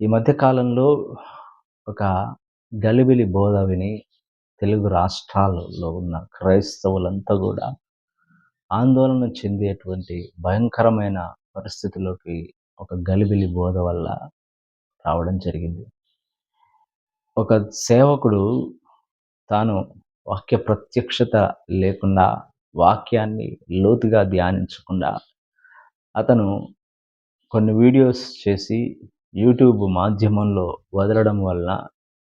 ఈ మధ్య కాలంలో ఒక గలిబిలి బోధ విని తెలుగు రాష్ట్రాలలో ఉన్న క్రైస్తవులంతా కూడా ఆందోళన చెందేటువంటి భయంకరమైన పరిస్థితిలోకి ఒక గలిబిలి బోధ వల్ల రావడం జరిగింది. ఒక సేవకుడు తాను వాక్య ప్రత్యక్షత లేకుండా వాక్యాన్ని లోతుగా ధ్యానించకుండా అతను కొన్ని వీడియోస్ చేసి యూట్యూబ్ మాధ్యమంలో వదలడం వల్ల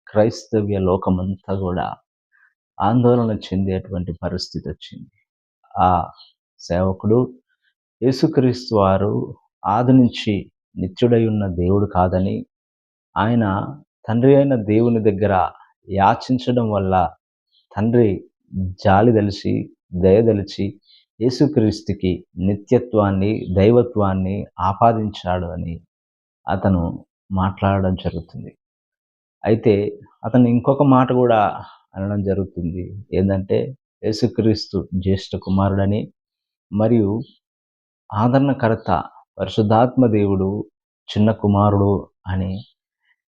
క్రైస్తవ్య లోకమంతా కూడా ఆందోళన చెందేటువంటి పరిస్థితి వచ్చింది. ఆ సేవకుడు యేసుక్రీస్తు వారు ఆది నుంచి నిత్యుడై ఉన్న దేవుడు కాదని ఆయన తండ్రి అయిన దేవుని దగ్గర యాచించడం వల్ల తండ్రి జాలి తెలిసి దయదలిచి యేసుక్రీస్తుకి నిత్యత్వాన్ని దైవత్వాన్ని ఆపాదించాడు అని అతను మాట్లాడడం జరుగుతుంది. అయితే అతను ఇంకొక మాట కూడా అనడం జరుగుతుంది. ఏంటంటే యేసుక్రీస్తు జ్యేష్ఠ కుమారుడని మరియు ఆదరణకర్త పరిశుద్ధాత్మ దేవుడు చిన్న కుమారుడు అని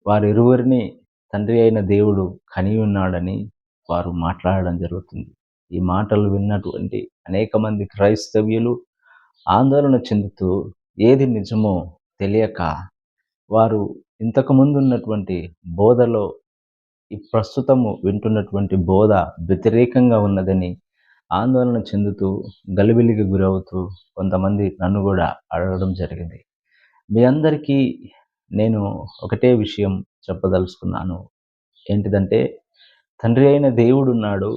వారిరువురిని తండ్రి అయిన దేవుడు కని ఉన్నాడని వారు మాట్లాడడం జరుగుతుంది. ఈ మాటలు విన్నటువంటి అనేక మంది క్రైస్తవ్యులు ఆందోళన చెందుతూ ఏది నిజమో తెలియక వారు ఇంతకుముందు ఉన్నటువంటి బోధలో ఈ ప్రస్తుతము వింటున్నటువంటి బోధ వ్యతిరేకంగా ఉన్నదని ఆందోళన చెందుతూ గలిబిలికి గురవుతూ కొంతమంది నన్ను కూడా అడగడం జరిగింది. మీ అందరికీ నేను ఒకటే విషయం చెప్పదలుచుకున్నాను. ఏంటిదంటే తండ్రి అయిన దేవుడు ఉన్నాడు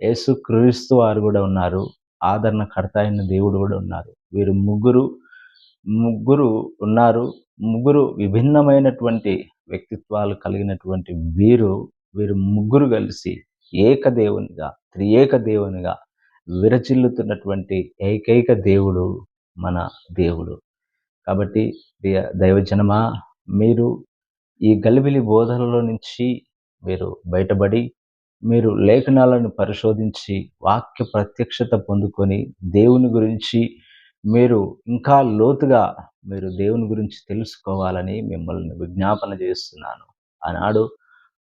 యేసు క్రీస్తు వారు కూడా ఉన్నారు ఆదరణకర్త అయిన దేవుడు కూడా ఉన్నారు. వీరు ముగ్గురు ముగ్గురు ఉన్నారు. ముగ్గురు విభిన్నమైనటువంటి వ్యక్తిత్వాలు కలిగినటువంటి వీరు వీరు ముగ్గురు కలిసి ఏకదేవునిగా త్రియేక దేవునిగా విరచిల్లుతున్నటువంటి ఏకైక దేవుడు మన దేవుడు. కాబట్టి దైవజనమా మీరు ఈ గలిబిలి బోధనలో నుంచి మీరు బయటపడి మీరు లేఖనాలను పరిశోధించి వాక్య ప్రత్యక్షత పొందుకొని దేవుని గురించి మీరు ఇంకా లోతుగా మీరు దేవుని గురించి తెలుసుకోవాలని మిమ్మల్ని విజ్ఞాపన చేస్తున్నాను. ఆనాడు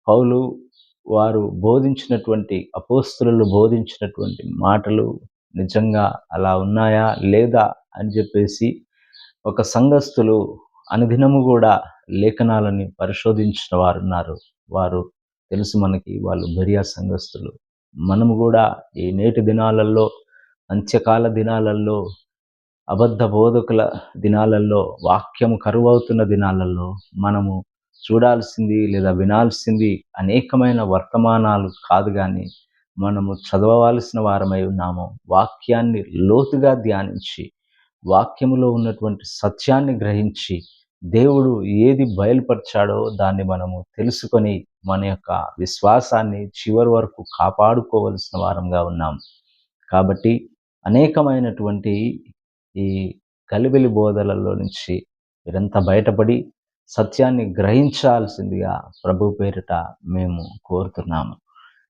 పౌలు వారు బోధించినటువంటి అపోస్తులు బోధించినటువంటి మాటలు నిజంగా అలా ఉన్నాయా? లేదా? అని చెప్పేసి ఒక సంఘస్థులు అనుదినము కూడా లేఖనాలని పరిశోధించిన వారు ఉన్నారు. వారు తెలుసు మనకి వాళ్ళు బెరియా సంఘస్థులు. మనము కూడా ఈ నేటి దినాలలో అంత్యకాల దినాలలో అబద్ధ బోధకుల దినాలలో వాక్యము కరువవుతున్న దినాలలో మనము చూడాల్సింది లేదా వినాల్సింది అనేకమైన వర్తమానాలు కాదు కానీ మనము చదవవలసిన వారమై ఉన్నాము. వాక్యాన్ని లోతుగా ధ్యానించి వాక్యములో ఉన్నటువంటి సత్యాన్ని గ్రహించి దేవుడు ఏది బయలుపరిచాడో దాన్ని మనము తెలుసుకొని మన యొక్క విశ్వాసాన్ని చివరి వరకు కాపాడుకోవలసిన వారంగా ఉన్నాం. కాబట్టి అనేకమైనటువంటి ఈ కలిబిలి బోధలలో నుంచి మీరంతా బయటపడి సత్యాన్ని గ్రహించాల్సిందిగా ప్రభు పేరిట మేము కోరుతున్నాము.